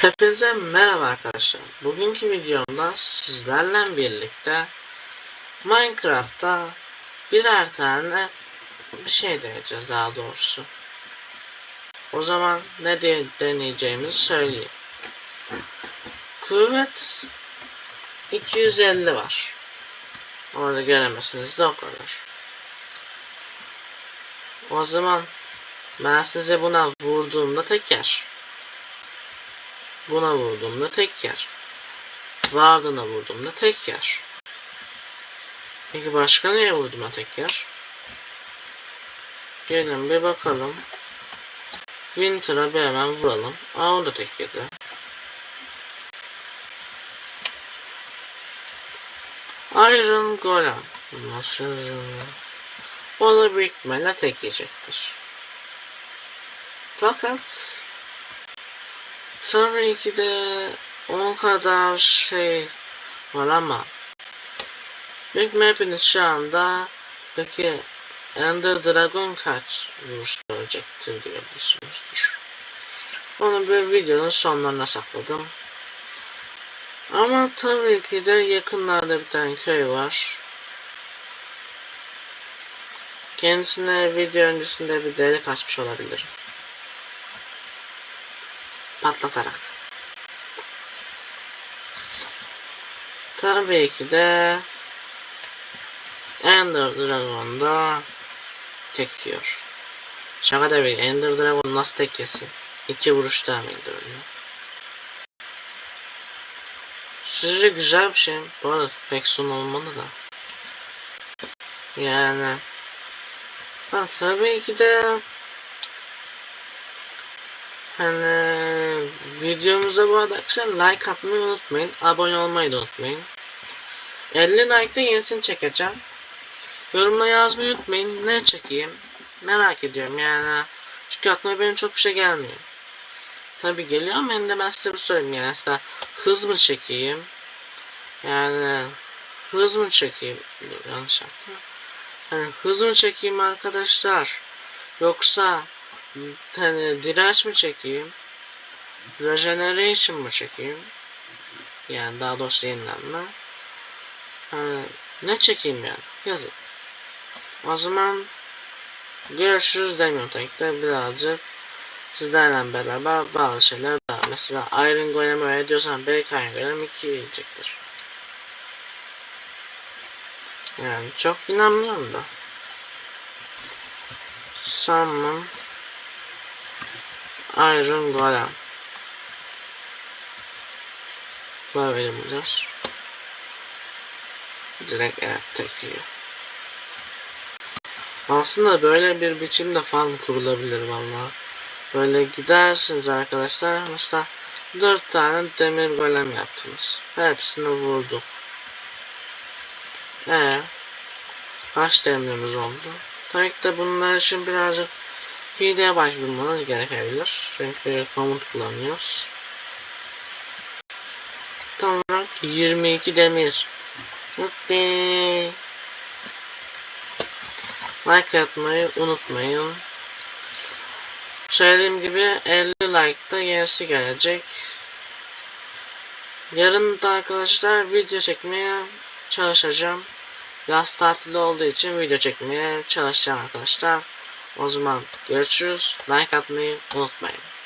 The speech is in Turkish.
Hepinize merhaba arkadaşlar. Bugünkü videomda sizlerle birlikte Minecraft'ta birer tane bir şey deneyeceğiz daha doğrusu. O zaman ne deneyeceğimizi söyleyeyim. Kuvvet 250 var. Orada göremezsiniz de o kadar. O zaman ben size buna vurduğumda teker. Buna vurduğumda tek yer. Vardına vurduğumda tek yer. Peki başka neye vurdum tek yer? Gelin bir bakalım. Winter'a bir hemen vuralım. Aa o da tek yedi. Iron Golem. Nasıl? O da büyük ihtimalle tek yiyecektir. Fakat Tabii ki de o kadar şey var ama Big Map'in şu anda peki Ender Dragon kaç vuruş görecektir diye düşünmüştür. Onu bir videonun sonlarına sakladım. Ama tabii ki de yakınlarda bir tane köy var. Kendisine video öncesinde bir delik açmış olabilirim patlatarak. Tabii ki de Ender Dragon'da tek yiyor. Şaka da bir Ender Dragon nasıl tek? İki vuruşta mı indiriyor? Sizce güzel bir şey. Bu arada pek son olmalı da. Yani ha, tabii ki de Hani videomuza bu arada arkadaşlar like atmayı unutmayın. Abone olmayı da unutmayın. 50 like'da yenisini çekeceğim. Yorumla yazmayı unutmayın. Ne çekeyim? Merak ediyorum yani. Çünkü aklıma benim çok bir şey gelmiyor. Tabi geliyor ama ben de ben size bir söyleyeyim yani. Mesela hız mı çekeyim? Yani hız mı çekeyim? Yanlış yaptım. Hani hız mı çekeyim arkadaşlar? Yoksa hani direnç mi çekeyim? Regeneration mı çekeyim? Yani daha doğrusu yenilenme. Hani ne çekeyim yani? Yazın. O zaman görüşürüz demiyorum tek de birazcık sizlerle beraber bazı şeyler daha. Mesela Iron Golem öyle diyorsan belki Iron Golem 2 yiyecektir. Yani çok inanmıyorum da. Sanmam. Iron Golem. Böyle bulacağız. Direkt evet tekiyor. Aslında böyle bir biçimde fan kurulabilir valla. Böyle gidersiniz arkadaşlar. Mesela 4 tane demir golem yaptınız. Hepsini vurduk. Ee, kaç demirimiz oldu? Tabii ki de bunlar için birazcık hileye başvurmanız gerekebilir. Çünkü komut kullanıyoruz. Tam olarak 22 demir. Bitti. Like atmayı unutmayın. Söylediğim gibi 50 like'da yenisi gelecek. Yarın da arkadaşlar video çekmeye çalışacağım. Yaz tatili olduğu için video çekmeye çalışacağım arkadaşlar. O zaman görüşürüz. Like atmayı unutmayın.